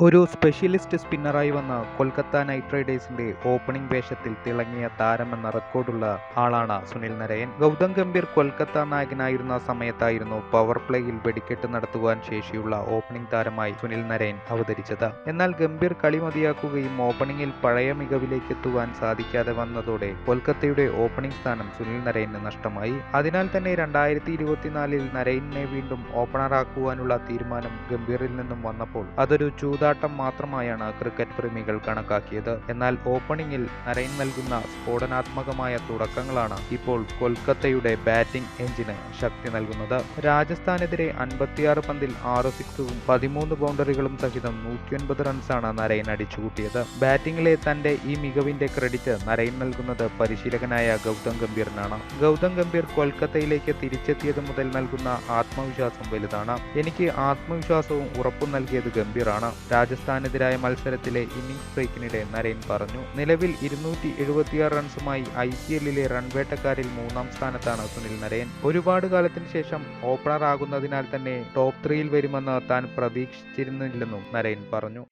ഒരു സ്പെഷ്യലിസ്റ്റ് സ്പിന്നറായി വന്ന Kolkata night റൈഡേഴ്സിന്റെ opening വേഷത്തിൽ തിളങ്ങിയ താരമെന്ന റെക്കോർഡുള്ള ആളാണ് സുനിൽ നരയൻ ഗൗതം ഗംഭീർ കൊൽക്കത്ത നായകനായിരുന്ന സമയത്തായിരുന്നു പവർ പ്ലേയിൽ വെടിക്കെട്ട് നടത്തുവാൻ ശേഷിയുള്ള ഓപ്പണിംഗ് താരമായി സുനിൽ നരയൻ അവതരിച്ചത്. എന്നാൽ ഗംഭീർ കളി മതിയാക്കുകയും ഓപ്പണിംഗിൽ പഴയ മികവിലേക്ക് എത്തുവാൻ സാധിക്കാതെ വന്നതോടെ കൊൽക്കത്തയുടെ ഓപ്പണിംഗ് സ്ഥാനം സുനിൽ നരയന് നഷ്ടമായി. അതിനാൽ തന്നെ രണ്ടായിരത്തി ഇരുപത്തിനാലിൽ നരയനെ വീണ്ടും ഓപ്പണറാക്കുവാനുള്ള തീരുമാനം ഗംഭീറിൽ നിന്നും വന്നപ്പോൾ അതൊരു ചൂതാട്ടം മാത്രമായാണ് ക്രിക്കറ്റ് പ്രേമികൾ കണക്കാക്കിയത്. എന്നാൽ ഓപ്പണിംഗിൽ നരയൻ നൽകുന്ന സ്ഫോടനാത്മകമായ തുടക്കങ്ങളാണ് ഇപ്പോൾ കൊൽക്കത്തയുടെ ബാറ്റിംഗ് എഞ്ചിന് ശക്തി നൽകുന്നത്. രാജസ്ഥാനെതിരെ അൻപത്തിയാറ് പന്തിൽ ആറ് സിക്സും പതിമൂന്ന് ബൗണ്ടറികളും സഹിതം നൂറ്റിയൊൻപത് റൺസാണ് നരയൻ അടിച്ചുകൂട്ടിയത്. ബാറ്റിംഗിലെ തന്റെ ഈ മികവിന്റെ ക്രെഡിറ്റ് നരയൻ നൽകുന്നത് പരിശീലകനായ ഗൗതം ഗംഭീറിനാണ്. ഗൗതം ഗംഭീർ കൊൽക്കത്തയിലേക്ക് തിരിച്ചെത്തിയത് മുതൽ നൽകുന്ന ആത്മവിശ്വാസം വലുതാണ്. എനിക്ക് ആത്മവിശ്വാസവും ഉറപ്പും നൽകിയത് ഗംഭീറാണ്. രാജസ്ഥാനെതിരായ മത്സരത്തിലെ ഇന്നിംഗ്സ് ബ്രേക്കിനിടെ നരേൻ പറഞ്ഞു നിലവിൽ ഇരുന്നൂറ്റി എഴുപത്തിയാറ് റൺസുമായി ഐ പി എല്ലിലെ റൺവേട്ടക്കാരിൽ മൂന്നാം സ്ഥാനത്താണ് സുനിൽ നരേൻ. ഒരുപാട് കാലത്തിന് ശേഷം ഓപ്പണർ ആകുന്നതിനാൽ തന്നെ ടോപ്പ് ത്രീയിൽ വരുമെന്ന് താൻ പ്രതീക്ഷിച്ചിരുന്നില്ലെന്നും നരേൻ പറഞ്ഞു.